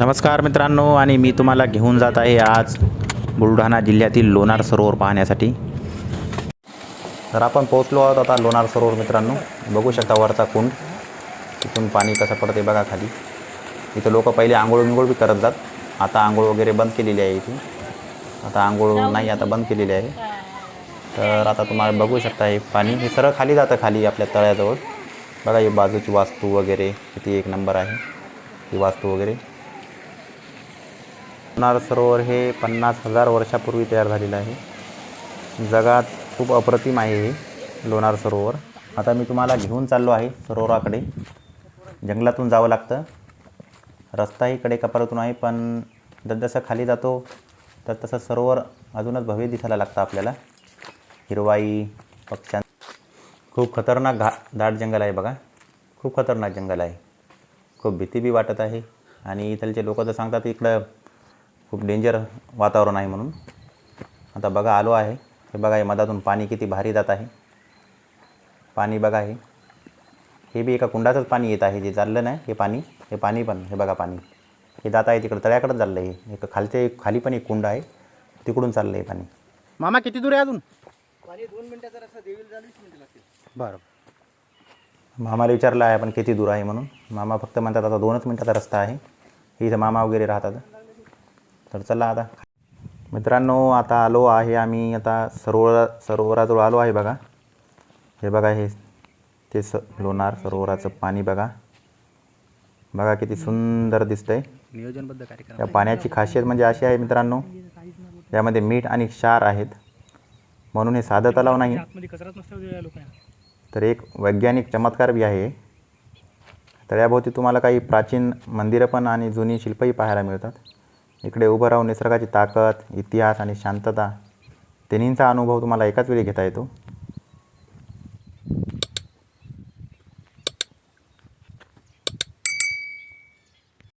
नमस्कार मित्रांनो आणि मी तुम्हाला घेऊन जात आहे आज बुलढाणा जिल्ह्यातील लोणार सरोवर पाहण्यासाठी. तर आपण पोहोचलो आहोत आता लोणार सरोवर मित्रांनो. बघू शकता वरचा कुंड तिथून पाणी कसं पडते बघा खाली. इथं लोक पहिले आंघोळ विंघोळ बी करत जात. आता आंघोळ वगैरे बंद केलेली आहे इथे आता आंघोळ नाही आता बंद केलेली आहे. तर आता तुम्हाला बघू शकता हे पाणी. हे सरळ खाली जातं खाली आपल्या तळ्याजवळ. बघा ही बाजूची वास्तू वगैरे किती एक नंबर आहे. ही वास्तू वगैरे. लोणार सरोवर हे पन्नास हजार वर्षापूर्वी तयार झालेलं आहे. जगात खूप अप्रतिम आहे हे लोणार सरोवर. आता मी तुम्हाला घेऊन चाललो आहे सरोवराकडे. जंगलातून जावं लागतं. रस्ताही कडे कपारातून आहे पण जसजसं खाली जातो तर तसं सरोवर अजूनच भव्य दिसायला लागतं आपल्याला. हिरवाई पक्ष्यां खूप खतरनाक घा दाट जंगल आहे बघा. खूप खतरनाक जंगल आहे. खूप भीती बी वाटत आहे. आणि इथलचे लोक तर सांगतात इकडं खूप डेंजर वातावरण आहे म्हणून. आता बघा आलो आहे. हे बघा हे मधातून पाणी किती भारी जात आहे. पाणी बघा हे. हे बी एका कुंडाचंच पाणी येत आहे. जे चाललं नाही हे पाणी हे पाणी पण हे बघा पाणी. हे जात आहे तिकडं तळ्याकडंच चाललं हे. एक खालचे खाली पण एक कुंड आहे. तिकडून चाललं आहे पाणी. मामा किती दूर आहे अजून? पाणी दोन मिनिटाचा रस्ता देवीला जायला वीस मिनिटं लागतील. बरं. मामाला विचारलं आहे आपण किती दूर आहे म्हणून. मामा फक्त म्हणतात आता दोनच मिनटाचा रस्ता आहे. इथं मामा वगैरे राहतात. तर चला आता. मित्रांनो आता आलो आहे आम्ही आता सरोवर सरोवराजवळ आलो आहे बघा. हे बघा हे ते स लोणार सरोवराचं पाणी बघा. बघा किती सुंदर दिसतंय. नियोजनबद्ध कार्यक्रम या पाण्याची खासियत म्हणजे अशी आहे मित्रांनो यामध्ये मीठ आणि क्षार आहेत. म्हणून हे साधं तलाव नाही. तर एक वैज्ञानिक चमत्कार बी आहे. तळ्याभोवती तुम्हाला काही प्राचीन मंदिरं पण आणि जुनी शिल्पही पाहायला मिळतात. इकडे उभं राहून निसर्गाची ताकद इतिहास आणि शांतता तिन्हींचा अनुभव तुम्हाला एकाच वेळी घेता येतो.